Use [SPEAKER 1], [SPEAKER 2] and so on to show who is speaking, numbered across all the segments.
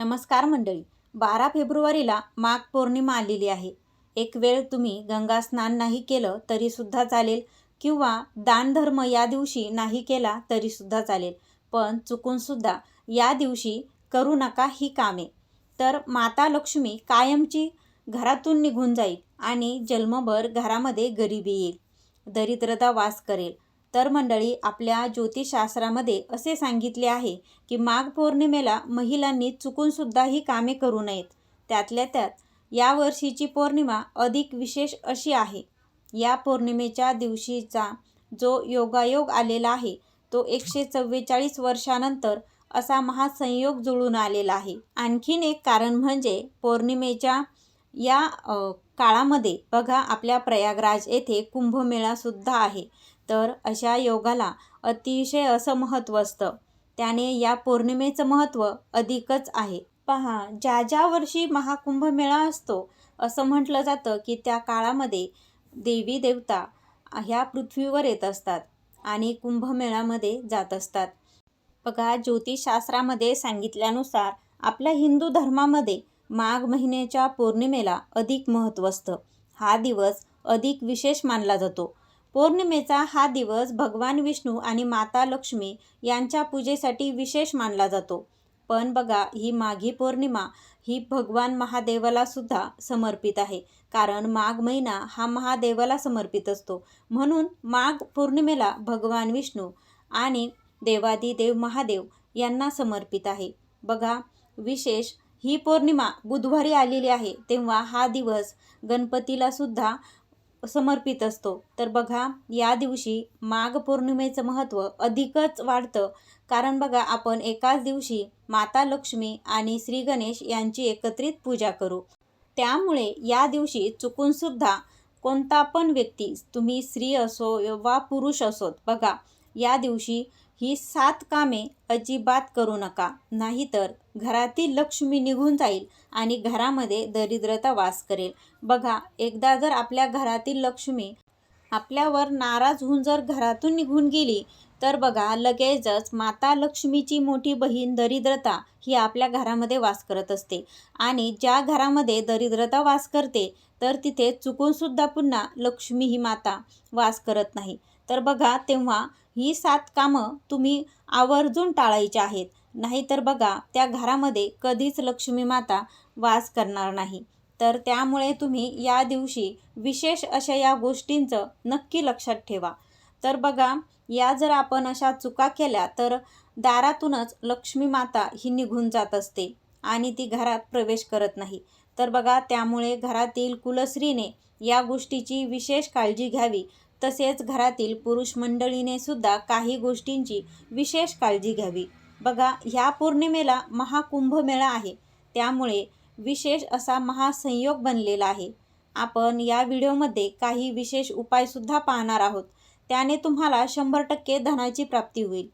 [SPEAKER 1] नमस्कार मंडळी. बारा फेब्रुवारीला माघ पौर्णिमा आलेली आहे. एक वेळ तुम्ही गंगा स्नान नाही केलं तरीसुद्धा चालेल किंवा दानधर्म या दिवशी नाही केला तरीसुद्धा चालेल. पण चुकूनसुद्धा या दिवशी करू नका ही कामे. तर माता लक्ष्मी कायमची घरातून निघून जाईल आणि जन्मभर घरामध्ये गरिबी येईल. दरिद्रता वास करेल. तर मंडळी आपल्या ज्योतिषशास्त्रामध्ये असे सांगितले आहे की माघ पौर्णिमेला महिलांनी चुकूनसुद्धा ही कामे करू नयेत. त्यातल्या त्यात या वर्षीची पौर्णिमा अधिक विशेष अशी आहे. या पौर्णिमेच्या दिवशीचा जो योगायोग आलेला आहे तो एकशे चव्वेचाळीस वर्षानंतर असा महासंयोग जुळून आलेला आहे. आणखीन एक कारण म्हणजे पौर्णिमेच्या या काळामध्ये बघा आपल्या प्रयागराज येथे कुंभमेळासुद्धा आहे. तर अशा योगाला अतिशय असं महत्त्व असतं. त्याने या पौर्णिमेचं महत्त्व अधिकच आहे. पहा ज्या ज्या वर्षी महाकुंभमेळा असतो असं म्हटलं जातं की त्या काळामध्ये देवी देवता ह्या पृथ्वीवर येत असतात आणि कुंभमेळामध्ये जात असतात. बघा ज्योतिषशास्त्रामध्ये सांगितल्यानुसार आपल्या हिंदू धर्मामध्ये माघ महिन्याच्या पौर्णिमेला अधिक महत्त्व असतं. हा दिवस अधिक विशेष मानला जातो. पौर्णिमेचा हा दिवस भगवान विष्णू आणि माता लक्ष्मी यांच्या पूजेसाठी विशेष मानला जातो. पण बघा ही माघी पौर्णिमा ही भगवान महादेवाला सुद्धा समर्पित आहे. कारण माघ महिना हा महादेवाला समर्पित असतो. म्हणून माघ पौर्णिमेला भगवान विष्णू आणि देवादिदेव महादेव यांना समर्पित आहे. बघा विशेष ही पौर्णिमा बुधवारी आलेली आहे तेव्हा हा दिवस गणपतीला सुद्धा समर्पित असतो. तर बघा या दिवशी माघ पौर्णिमेचं महत्त्व अधिकच वाढतं. कारण बघा आपण एकाच दिवशी माता लक्ष्मी आणि श्री गणेश यांची एकत्रित पूजा करू. त्यामुळे या दिवशी चुकूनसुद्धा कोणता पण व्यक्ती तुम्ही स्त्री असो वा पुरुष असोत बघा या दिवशी ही सात कामे अजिबात करू नका. नाहीतर घरातील लक्ष्मी निघून जाईल आणि घरामध्ये दरिद्रता वास करेल. बघा एकदा जर आपल्या घरातील लक्ष्मी आपल्यावर नाराज होऊन जर घरातून निघून गेली तर बघा लगेचच माता लक्ष्मीची मोठी बहीण दरिद्रता ही आपल्या घरामध्ये वास करत असते. आणि ज्या घरामध्ये दरिद्रता वास करते तर तिथे चुकूनसुद्धा पुन्हा लक्ष्मी ही माता वास करत नाही. तर बघा तेव्हा ही सात कामं तुम्ही आवर्जून टाळायची आहेत. नाहीतर बघा त्या घरामध्ये कधीच लक्ष्मी माता वास करणार नाही. तर त्यामुळे तुम्ही या दिवशी विशेष अशा या गोष्टींचं नक्की लक्षात ठेवा. तर बघा या जर आपण अशा चुका केल्या तर दारातूनच लक्ष्मी माता ही निघून जात असते आणि ती घरात प्रवेश करत नाही. तर बघा त्यामुळे घरातील कुलस्त्रीने या गोष्टीची विशेष काळजी घ्यावी. तसेच घरातील पुरुष मंडळीने सुद्धा काही गोष्टींची विशेष काळजी घ्यावी. बघा ह्या पौर्णिमेला महाकुंभमेळा आहे. त्यामुळे विशेष असा महासंयोग बनलेला आहे. आपण या व्हिडिओमध्ये काही विशेष उपायसुद्धा पाहणार आहोत. त्याने तुम्हाला शंभर टक्के धनाची प्राप्ती होईल.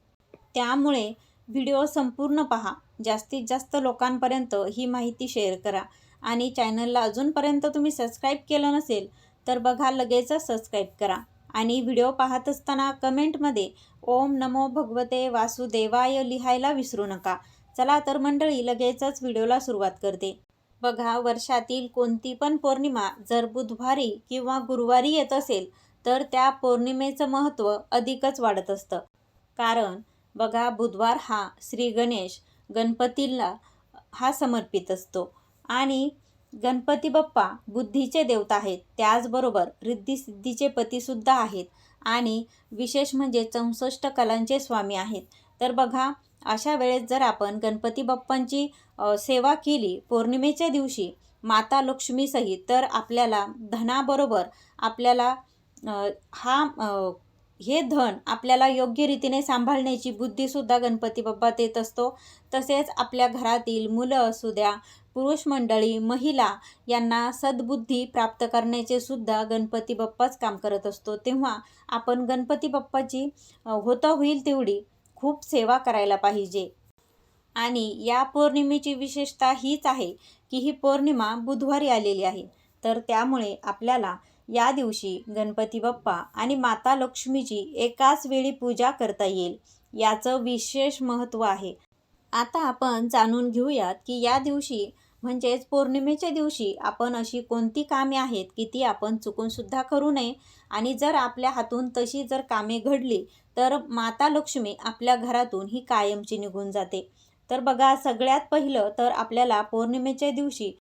[SPEAKER 1] त्यामुळे व्हिडिओ संपूर्ण पहा. जास्तीत जास्त लोकांपर्यंत ही माहिती शेअर करा. आणि चॅनलला अजूनपर्यंत तुम्ही सबस्क्राईब केलं नसेल तर बघा लगेचच सबस्क्राईब करा. आणि व्हिडिओ पाहत असताना कमेंटमध्ये ओम नमो भगवते वासुदेवाय लिहायला विसरू नका. चला तर मंडळी लगेचच व्हिडिओला सुरुवात करते. बघा वर्षातील कोणती पण पौर्णिमा जर बुधवारी किंवा गुरुवारी येत असेल तर त्या पौर्णिमेचं महत्त्व अधिकच वाढत असतं. कारण बघा बुधवार हा श्री गणेश गणपतीला हा समर्पित असतो. आणि गणपती बाप्पा बुद्धीचे देवता आहेत. त्याचबरोबर रिद्धिसिद्धीचे पतीसुद्धा आहेत. आणि विशेष म्हणजे चौसष्ट कलांचे स्वामी आहेत. तर बघा अशा वेळेस जर आपण गणपती बाप्पांची सेवा केली पौर्णिमेच्या दिवशी माता लक्ष्मीसहित तर आपल्याला धनाबरोबर आपल्याला हा हे धन आपल्याला योग्य रीतीने सांभाळण्याची बुद्धीसुद्धा गणपती बाप्पा देत असतो. तसेच आपल्या घरातील मुलं असू द्या पुरुष मंडळी महिला यांना सद्बुद्धी प्राप्त करण्याचे सुद्धा गणपती बाप्पाच काम करत असतो. तेव्हा आपण गणपती बाप्पाची होता होईल तेवढी खूप सेवा करायला पाहिजे. आणि या पौर्णिमेची विशेषता हीच आहे की ही पौर्णिमा बुधवारी आलेली आहे. तर त्यामुळे आपल्याला या दिवशी गणपती बाप्पा आणि माता लक्ष्मीची एकाच वेळी पूजा करता येईल याचं विशेष महत्त्व आहे. आता आपण जाणून घेऊयात की या दिवशी म्हणजेच पौर्णिमेच्या दिवशी आपण अशी कोणती कामे आहेत की ती आपण चुकूनसुद्धा करू नये. आणि जर आपल्या हातून तशी जर कामे घडली तर माता लक्ष्मी आपल्या घरातून ही कायमची निघून जाते. तर बघा सगळ्यात पहिलं तर आपल्याला पौर्णिमेच्या दिवशी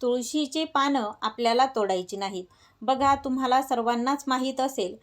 [SPEAKER 1] तुळशीचे पानं आपल्याला तोडायची नाहीत. बघा तुम्हाला सर्वांनाच माहीत असेल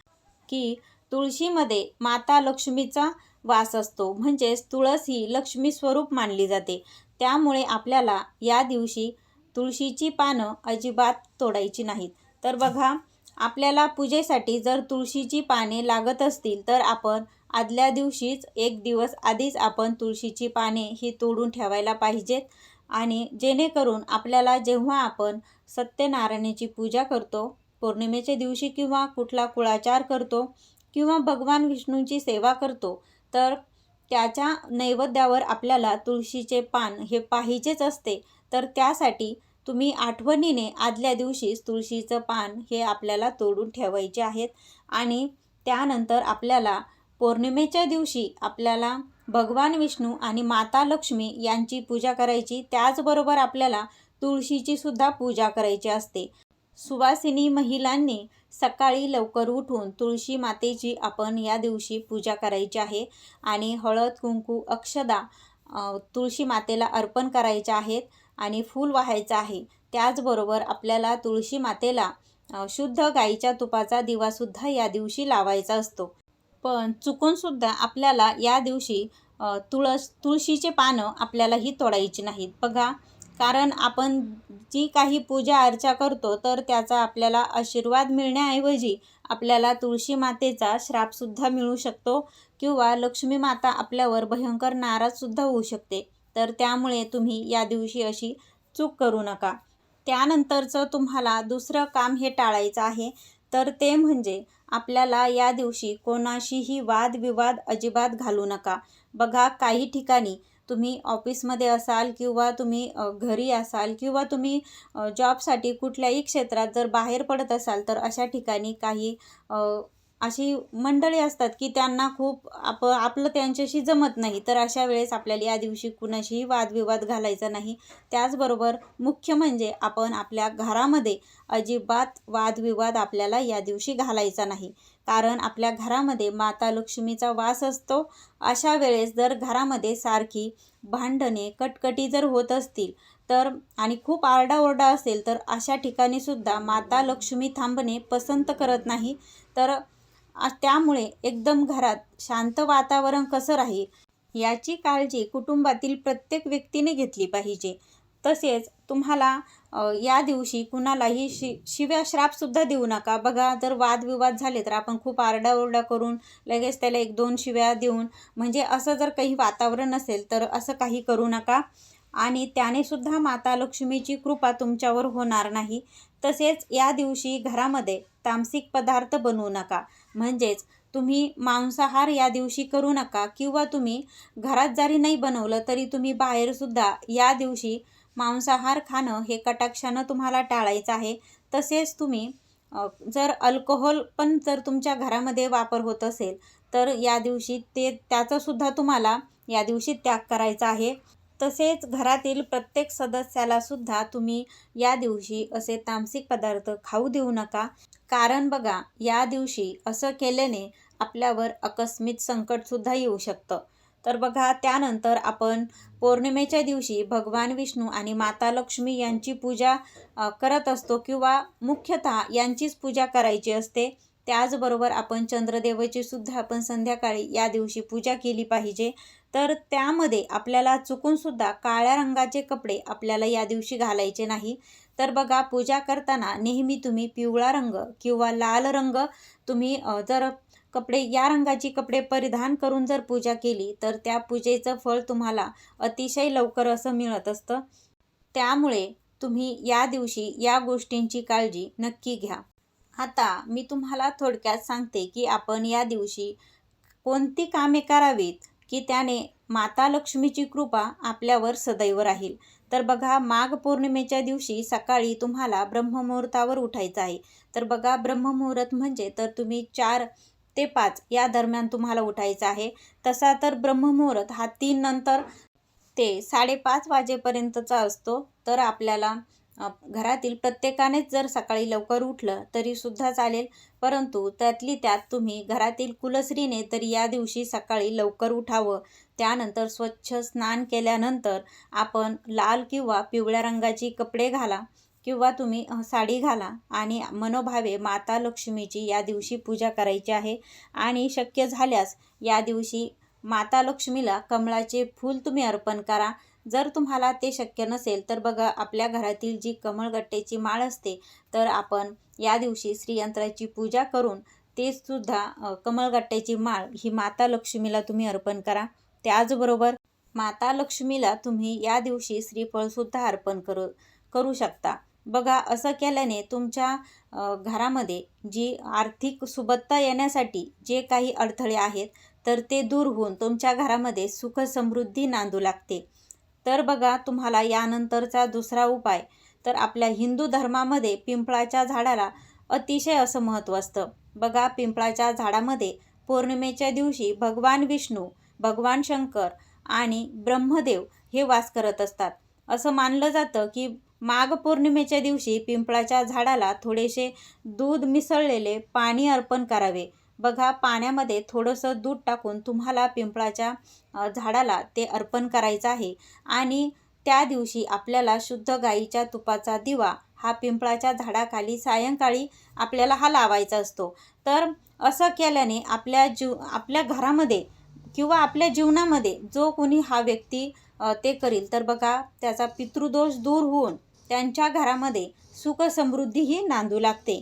[SPEAKER 1] की तुळशीमध्ये माता लक्ष्मीचा वास असतो. म्हणजेच तुळस ही लक्ष्मी स्वरूप मानली जाते. त्यामुळे आपल्याला या दिवशी तुळशीची पानं अजिबात तोडायची नाहीत. तर बघा आपल्याला पूजेसाठी जर तुळशीची पाने लागत असतील तर आपण आदल्या दिवशीच एक दिवस आधीच आपण तुळशीची पाने ही तोडून ठेवायला पाहिजेत. आणि जेणेकरून आपल्याला जेव्हा आपण सत्यनारायणाची पूजा करतो पौर्णिमेच्या दिवशी किंवा कुठला कुळाचार करतो किंवा भगवान विष्णूंची सेवा करतो तर त्याच्या नैवेद्यावर आपल्याला तुळशीचे पान हे पाहिजेच असते. तर त्यासाठी तुम्ही आठवणीने आदल्या दिवशीच तुळशीचं पान हे आपल्याला तोडून ठेवायचे आहेत. आणि त्यानंतर आपल्याला पौर्णिमेच्या दिवशी आपल्याला भगवान विष्णू आणि माता लक्ष्मी यांची पूजा करायची. त्याचबरोबर आपल्याला तुळशीची सुद्धा पूजा करायची असते. सुवासिनी महिलांनी सकाळी लवकर उठून तुळशी मातेची आपण या दिवशी पूजा करायची आहे. आणि हळद कुंकू अक्षदा तुळशी मातेला अर्पण करायच्या आहेत आणि फूल वाहायचं आहे. त्याचबरोबर आपल्याला तुळशी मातेला शुद्ध गाईच्या तुपाचा दिवासुद्धा या दिवशी लावायचा असतो. पण चुकूनसुद्धा आपल्याला या दिवशी तुळस तुळशीचे पानं आपल्यालाही तोडायची नाहीत. बघा कारण आपण जी काही पूजा अर्चा करतो तर त्याचा आपल्याला आशीर्वाद मिळण्याऐवजी आपल्याला तुळशी मातेचा श्रापसुद्धा मिळू शकतो किंवा लक्ष्मी माता आपल्यावर भयंकर नाराजसुद्धा होऊ शकते. तर त्यामुळे तुम्ही या दिवशी अशी चूक करू नका. त्यानंतरचं तुम्हाला दुसरं काम हे टाळायचं आहे. तर ते म्हणजे आपल्याला या दिवशी कोणाशीही वादविवाद अजिबात घालू नका. बघा काही ठिकाणी तुम्ही ऑफिसमध्ये असाल किंवा तुम्ही घरी असाल किंवा तुम्ही जॉबसाठी कुठल्याही क्षेत्रात जर बाहेर पडत असाल तर अशा ठिकाणी काही अशी मंडळी असतात की त्यांना खूप आप आपलं त्यांच्याशी जमत नाही. तर अशा वेळेस आपल्याला या दिवशी कुणाशीही वादविवाद घालायचा नाही. त्याचबरोबर मुख्य म्हणजे आपण आपल्या घरामध्ये अजिबात वादविवाद आपल्याला या दिवशी घालायचा नाही. कारण आपल्या घरामध्ये माता लक्ष्मीचा वास असतो. अशा वेळेस जर घरामध्ये सारखी भांडणे कटकटी जर होत असतील तर आणि खूप आरडाओरडा असेल तर अशा ठिकाणी सुद्धा माता लक्ष्मी थांबणे पसंत करत नाही. तर त्यामुळे एकदम घरात शांत वातावरण कसं राहील याची काळजी कुटुंबातील प्रत्येक व्यक्तीने घेतली पाहिजे. तसेच तुम्हाला या दिवशी कुणालाही शि शिव्या श्रापसुद्धा देऊ नका. बघा जर वादविवाद झाले तर आपण खूप आरडाओरडा करून लगेच त्याला एक दोन शिव्या देऊन म्हणजे असं जर काही वातावरण असेल तर असं काही करू नका. आणि त्याने सुद्धा माता लक्ष्मीची कृपा तुमच्यावर होणार नाही. तसेच या दिवशी घरामध्ये तामसिक पदार्थ बनवू नका. म्हणजेच तुम्ही मांसाहार या दिवशी करू नका किंवा तुम्ही घरात जरी नाही बनवलं तरी तुम्ही बाहेरसुद्धा या दिवशी मांसाहार खाणं हे कटाक्षानं तुम्हाला टाळायचं आहे. तसेच तुम्ही जर अल्कोहोल पण जर तुमच्या घरामध्ये वापर होत असेल तर या दिवशी ते त्याचासुद्धा तुम्हाला या दिवशी त्याग करायचा आहे. तसेच घरातील प्रत्येक सदस्याला सुद्धा तुम्ही या दिवशी असे तामसिक पदार्थ खाऊ देऊ नका. कारण बघा या दिवशी असं केल्याने आपल्यावर आकस्मित संकटसुद्धा येऊ शकतं. तर बघा त्यानंतर आपण पौर्णिमेच्या दिवशी भगवान विष्णू आणि माता लक्ष्मी यांची पूजा करत असतो किंवा मुख्यतः यांचीच पूजा करायची असते. त्याचबरोबर आपण चंद्रदेवाची सुद्धा आपण संध्याकाळी या दिवशी पूजा केली पाहिजे. तर त्यामध्ये आपल्याला चुकूनसुद्धा काळ्या रंगाचे कपडे आपल्याला या दिवशी घालायचे नाही. तर बघा पूजा करताना नेहमी तुम्ही पिवळा रंग किंवा लाल रंग तुम्ही जर कपडे या रंगाची कपडे परिधान करून जर पूजा केली तर त्या पूजेचं फळ तुम्हाला अतिशय लवकर असं मिळत असतं. त्यामुळे तुम्ही या दिवशी या गोष्टींची काळजी नक्की घ्या. आता मी तुम्हाला थोडक्यात सांगते की आपण या दिवशी कोणती कामे करावीत की त्याने माता लक्ष्मीची कृपा आपल्यावर सदैव राहील. तर बघा माघ पौर्णिमेच्या दिवशी सकाळी तुम्हाला ब्रह्ममुहूर्तावर उठायचं आहे. तर बघा ब्रह्ममुहूर्त म्हणजे तर तुम्ही चार ते पाच या दरम्यान तुम्हाला उठायचं आहे. तसा तर ब्रह्ममुहूर्त हा तीन नंतर ते साडेपाच वाजेपर्यंतचा असतो. तर आपल्याला घरातील प्रत्येकानेच जर सकाळी लवकर उठलं तरीसुद्धा चालेल. परंतु त्यातली त्यात तुम्ही घरातील कुलस्त्रीने तर या दिवशी सकाळी लवकर उठावं. त्यानंतर स्वच्छ स्नान केल्यानंतर आपण लाल किंवा पिवळ्या रंगाची कपडे घाला. किंवा तुम्ही साडी घाला आणि मनोभावे माता लक्ष्मीची या दिवशी पूजा करायची आहे आणि शक्य झाल्यास या दिवशी माता लक्ष्मीला कमळाचे फूल तुम्ही अर्पण करा. जर तुम्हाला ते शक्य नसेल तर बघा आपल्या घरातील जी कमळगट्ट्याची माळ असते तर आपण या दिवशी श्रीयंत्राची पूजा करून ते सुद्धा कमळगट्ट्याची माळ ही माता लक्ष्मीला तुम्ही अर्पण करा. त्याचबरोबर माता लक्ष्मीला तुम्ही या दिवशी श्रीफळसुद्धा अर्पण करू करू शकता. बघा असं केल्याने तुमच्या घरामध्ये जी आर्थिक सुबत्ता येण्यासाठी जे काही अडथळे आहेत तर ते दूर होऊन तुमच्या घरामध्ये सुख समृद्धी नांदू लागते. तर बघा तुम्हाला यानंतरचा दुसरा उपाय तर आपल्या हिंदू धर्मामध्ये पिंपळाच्या झाडाला अतिशय असं महत्त्व असतं. बघा पिंपळाच्या झाडामध्ये पौर्णिमेच्या दिवशी भगवान विष्णू भगवान शंकर आणि ब्रह्मदेव हे वास करत असतात. असं मानलं जातं की माघ पौर्णिमेच्या दिवशी पिंपळाच्या झाडाला थोडेसे दूध मिसळलेले पाणी अर्पण करावे. बघा पाण्यामध्ये थोडंसं दूध टाकून तुम्हाला पिंपळाच्या झाडाला ते अर्पण करायचं आहे. आणि त्या दिवशी आपल्याला शुद्ध गाईच्या तुपाचा दिवा हा पिंपळाच्या झाडाखाली सायंकाळी आपल्याला हा लावायचा असतो. तर असं केल्याने आपल्या जीव आपल्या घरामध्ये किंवा आपल्या जीवनामध्ये जो कोणी हा व्यक्ती ते करील तर बघा त्याचा पितृदोष दूर होऊन त्यांच्या घरामध्ये सुखसमृद्धीही नांदू लागते.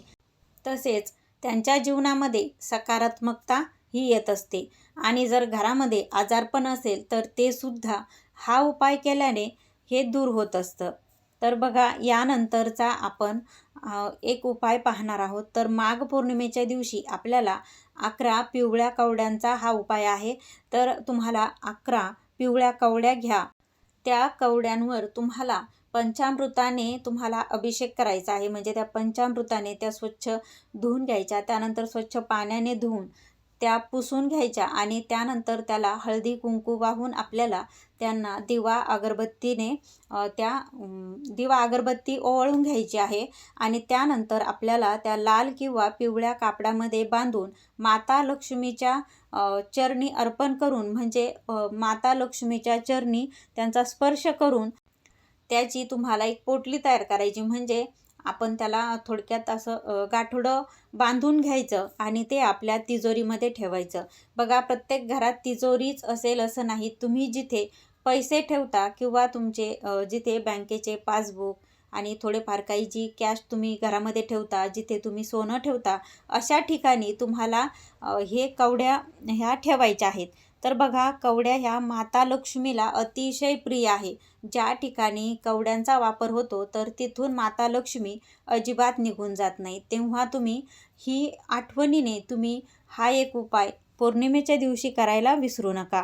[SPEAKER 1] तसेच त्यांच्या जीवनामध्ये सकारात्मकता ही येत असते. आणि जर घरामध्ये आजारपण असेल तर ते सुद्धा हा उपाय केल्याने हे दूर होत असतं. तर बघा यानंतरचा आपण एक उपाय पाहणार आहोत. तर माघ पौर्णिमेच्या दिवशी आपल्याला अकरा पिवळ्या कवड्यांचा हा उपाय आहे. तर तुम्हाला अकरा पिवळ्या कवड्या घ्या. त्या कवड्यांवर तुम्हाला पंचामृताने तुम्हाला अभिषेक करायचा आहे. म्हणजे त्या पंचामृताने त्या स्वच्छ धुवून घ्यायच्या त्यानंतर स्वच्छ पाण्याने धुवून त्या पुसून घ्यायच्या आणि त्यानंतर त्याला हळदी कुंकू वाहून आपल्याला त्यांना दिवा अगरबत्तीने त्या दिवा अगरबत्ती ओवाळून घ्यायची आहे आणि त्यानंतर आपल्याला त्या लाल किंवा पिवळ्या कापडामध्ये बांधून माता लक्ष्मीच्या चरणी अर्पण करून म्हणजे माता लक्ष्मीच्या चरणी त्यांचा स्पर्श करून त्याची तुम्हाला एक पोटली तयार करायची. म्हणजे आपण त्याला थोडक्यात असं गाठोडं बांधून घ्यायचं आणि ते आपल्या तिजोरीमध्ये ठेवायचं. बघा प्रत्येक घरात तिजोरीच असेल असं नाही. तुम्ही जिथे पैसे ठेवता किंवा तुमचे जिथे बँकेचे पासबुक आणि थोडेफार काही जी कॅश तुम्ही घरामध्ये ठेवता जिथे तुम्ही सोनं ठेवता अशा ठिकाणी तुम्हाला हे कवड्या ह्या ठेवायच्या आहेत. तर बघा कवड्या ह्या माता लक्ष्मीला अतिशय प्रिय आहे. ज्या ठिकाणी कवड्यांचा वापर होतो तर तिथून माता लक्ष्मी अजिबात निघून जात नाही. तेव्हा तुम्ही ही आठवणीने तुम्ही हा एक उपाय पौर्णिमेच्या दिवशी करायला विसरू नका.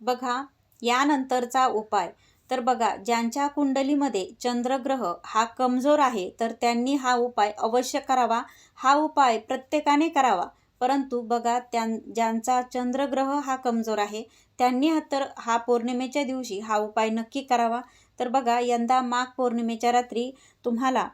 [SPEAKER 1] बघा यानंतरचा उपाय. तर बघा ज्यांच्या कुंडलीमध्ये चंद्रग्रह हा कमजोर आहे तर त्यांनी हा उपाय अवश्य करावा. हा उपाय प्रत्येकाने करावा. परंतु बघा त्यां ज्यांचा चंद्रग्रह हा कमजोर आहे त्यांनी हा तर हा पौर्णिमेच्या दिवशी हा उपाय नक्की करावा. तर बघा यंदा माघ पौर्णिमेच्या रात्री तुम्हाला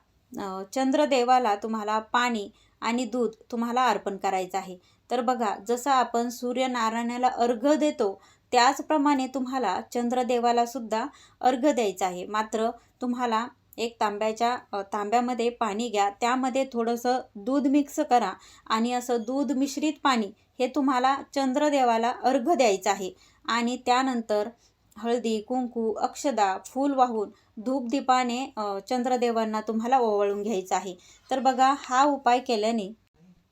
[SPEAKER 1] चंद्रदेवाला तुम्हाला पाणी आणि दूध तुम्हाला अर्पण करायचं आहे. तर बघा जसं आपण सूर्यनारायणाला अर्घ देतो त्याचप्रमाणे तुम्हाला चंद्रदेवाला सुद्धा अर्घ द्यायचं आहे. मात्र तुम्हाला एक तांब्याच्या तांब्यामध्ये पाणी घ्या. त्यामध्ये थोडंसं दूध मिक्स करा आणि असं दूध मिश्रित पाणी हे तुम्हाला चंद्रदेवाला अर्घ द्यायचं आहे. आणि त्यानंतर हळदी कुंकू अक्षदा फूल वाहून धूपदीपाने चंद्रदेवांना तुम्हाला ओवाळून घ्यायचं आहे. तर बघा हा उपाय केल्याने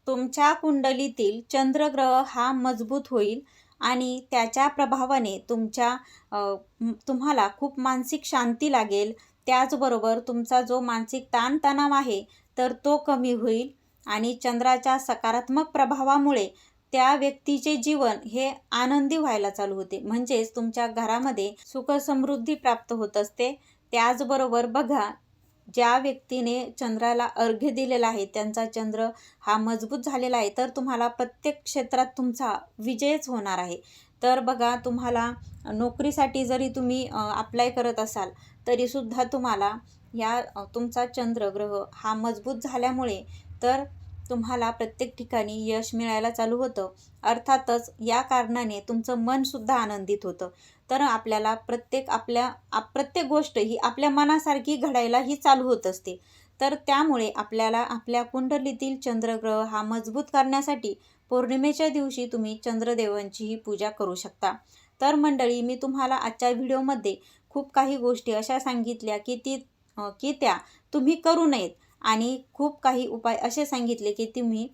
[SPEAKER 1] तुमच्या कुंडलीतील चंद्रग्रह हा मजबूत होईल आणि त्याच्या प्रभावाने तुमच्या तुम्हाला खूप मानसिक शांती लागेल. त्याचबरोबर तुमचा जो मानसिक ताणतणाव आहे तर तो कमी होईल आणि चंद्राच्या सकारात्मक प्रभावामुळे त्या व्यक्तीचे जीवन हे आनंदी व्हायला चालू होते. म्हणजेच तुमच्या घरामध्ये सुख समृद्धी प्राप्त होत असते. त्याचबरोबर बघा ज्या व्यक्तीने चंद्राला अर्घ्य दिलेला आहे त्यांचा चंद्र हा मजबूत झालेला आहे तर तुम्हाला प्रत्येक क्षेत्रात तुमचा विजयच होणार आहे. तर बघा तुम्हाला नोकरीसाठी जरी तुम्ही अप्लाय करत असाल तरीसुद्धा तुम्हाला या तुमचा चंद्रग्रह हा मजबूत झाल्यामुळे तर तुम्हाला प्रत्येक ठिकाणी यश मिळायला चालू होतं. अर्थातच या कारणाने तुमचं मनसुद्धा आनंदित होतं. तर आपल्याला प्रत्येक आपल्या आप प्रत्येक गोष्ट ही आपल्या मनासारखी घडायला ही चालू होत असते. तर त्यामुळे आपल्याला आपल्या कुंडलीतील चंद्रग्रह हा मजबूत करण्यासाठी पौर्णिमेच्या दिवशी तुम्ही चंद्रदेवांचीही पूजा करू शकता. तर मंडळी मी तुम्हाला आजच्या व्हिडिओमध्ये खूप काही गोष्टी अशा सांगितल्या की ती की त्या तुम्ही करू नयेत आणि खूप काही उपाय असे सांगितले की तुम्ही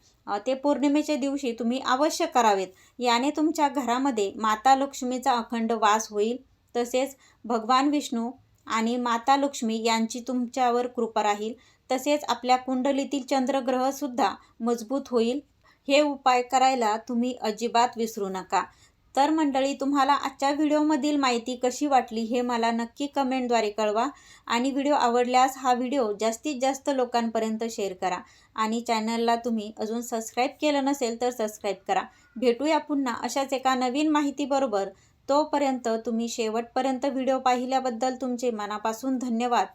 [SPEAKER 1] ते पौर्णिमेच्या दिवशी तुम्ही अवश्य करावेत. याने तुमच्या घरामध्ये माता लक्ष्मीचा अखंड वास होईल. तसेच भगवान विष्णू आणि माता लक्ष्मी यांची तुमच्यावर कृपा राहील. तसेच आपल्या कुंडलीतील चंद्रग्रहसुद्धा मजबूत होईल. हे उपाय करायला तुम्ही अजिबात विसरू नका. तर मंडळी तुम्हाला आजच्या व्हिडिओमधील माहिती कशी वाटली हे मला नक्की कमेंटद्वारे कळवा आणि व्हिडिओ आवडल्यास हा व्हिडिओ जास्तीत जास्त लोकांपर्यंत शेअर करा आणि चॅनलला तुम्ही अजून सबस्क्राईब केलं नसेल तर सबस्क्राईब करा. भेटूया पुन्हा अशाच एका नवीन माहितीबरोबर. तोपर्यंत तुम्ही शेवटपर्यंत व्हिडिओ पाहिल्याबद्दल तुमचे मनापासून धन्यवाद.